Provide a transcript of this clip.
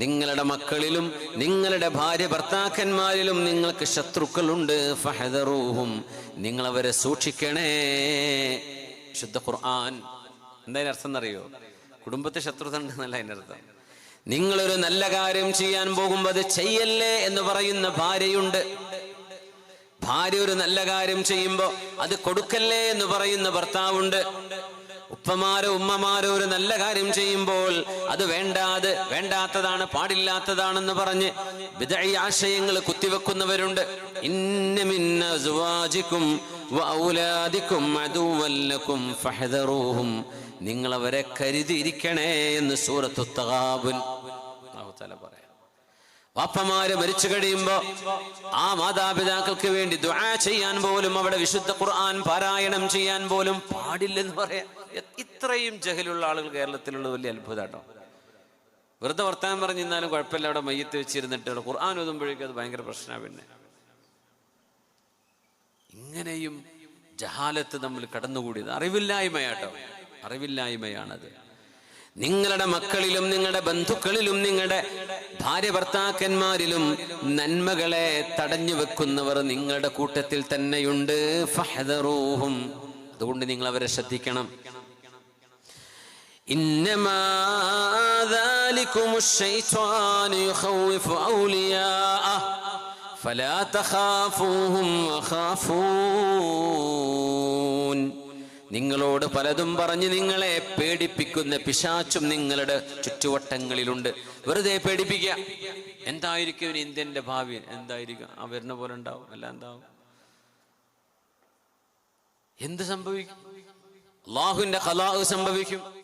നിങ്ങളുടെ മക്കളിലും നിങ്ങളുടെ ഭാര്യ ഭർത്താക്കന്മാരിലും നിങ്ങൾക്ക് ശത്രുക്കളുണ്ട്. ഫഹദറൂഹും. നിങ്ങളവരെ സൂക്ഷിക്കണേ. ശുദ്ധ ഖുർആൻ. എന്തായാലും അർത്ഥം എന്നറിയോ? കുടുംബത്തെ ശത്രുത ഉണ്ടെന്നല്ല അതിന്റെ അർത്ഥം. നിങ്ങളൊരു നല്ല കാര്യം ചെയ്യാൻ പോകുമ്പോൾ അത് ചെയ്യല്ലേ എന്ന് പറയുന്ന ഭാര്യയുണ്ട്. ഭാര്യ ഒരു നല്ല കാര്യം ചെയ്യുമ്പോൾ അത് കൊടുക്കല്ലേ എന്ന് പറയുന്ന ഭർത്താവുണ്ട്. ഉപ്പമാരോ ഉമ്മമാരോ ഒരു നല്ല കാര്യം ചെയ്യുമ്പോൾ അത് വേണ്ടാത് വേണ്ടാത്തതാണ് പാടില്ലാത്തതാണെന്ന് പറഞ്ഞ് ആശയങ്ങൾ കുത്തിവെക്കുന്നവരുണ്ട്. അവരെ കരുതിയിരിക്കണേ എന്ന് സൂറത്തു തകാബുൽ പറയാം. വാപ്പമാര് മരിച്ചു കഴിയുമ്പോ ആ മാതാപിതാക്കൾക്ക് വേണ്ടി ദുആ ചെയ്യാൻ പോലും അവിടെ വിശുദ്ധ ഖുർആൻ പാരായണം ചെയ്യാൻ പോലും പാടില്ലെന്ന് പറയാം. ഇത്രയും ജഹലുള്ള ആളുകൾ കേരളത്തിലുള്ള വലിയ അത്ഭുതാട്ടോ. വെറുതെ വർത്താനം പറഞ്ഞിരുന്നാലും കുഴപ്പമില്ല. അവിടെ മയ്യത്ത് വെച്ചിരുന്നിട്ട് ഖുർആൻ ഓതുമ്പോഴേക്കും അത് ഭയങ്കര പ്രശ്നമാണ് പിന്നെ. ഇങ്ങനെയും ജഹാലത്ത് നമ്മൾ കടന്നുകൂടിയത്. അറിവില്ലായ്മയാട്ടോ. അറിവില്ലായ്മയാണത്. നിങ്ങളുടെ മക്കളിലും നിങ്ങളുടെ ബന്ധുക്കളിലും നിങ്ങളുടെ ഭാര്യ ഭർത്താക്കന്മാരിലും നന്മകളെ തടഞ്ഞു വെക്കുന്നവർ നിങ്ങളുടെ കൂട്ടത്തിൽ തന്നെയുണ്ട്. ഫഹദറൂഹും. അതുകൊണ്ട് നിങ്ങൾ അവരെ ശ്രദ്ധിക്കണം. ഫലാ തഖാഫൂഹും വഖാഫൂൻ. നിങ്ങളോട് പലതും പറഞ്ഞ് നിങ്ങളെ പേടിപ്പിക്കുന്ന പിശാച്ചും നിങ്ങളുടെ ചുറ്റുവട്ടങ്ങളിലുണ്ട്. വെറുതെ പേടിപ്പിക്കുക. എന്തായിരിക്കും ഇനി ഇന്ത്യന്റെ ഭാവി? എന്തായിരിക്കും? ആ വരുന്ന പോലെ ഉണ്ടാവും. അല്ല എന്താവും? എന്ത് സംഭവിക്കും? അള്ളാഹുവിന്റെ കലാഹ് സംഭവിക്കും.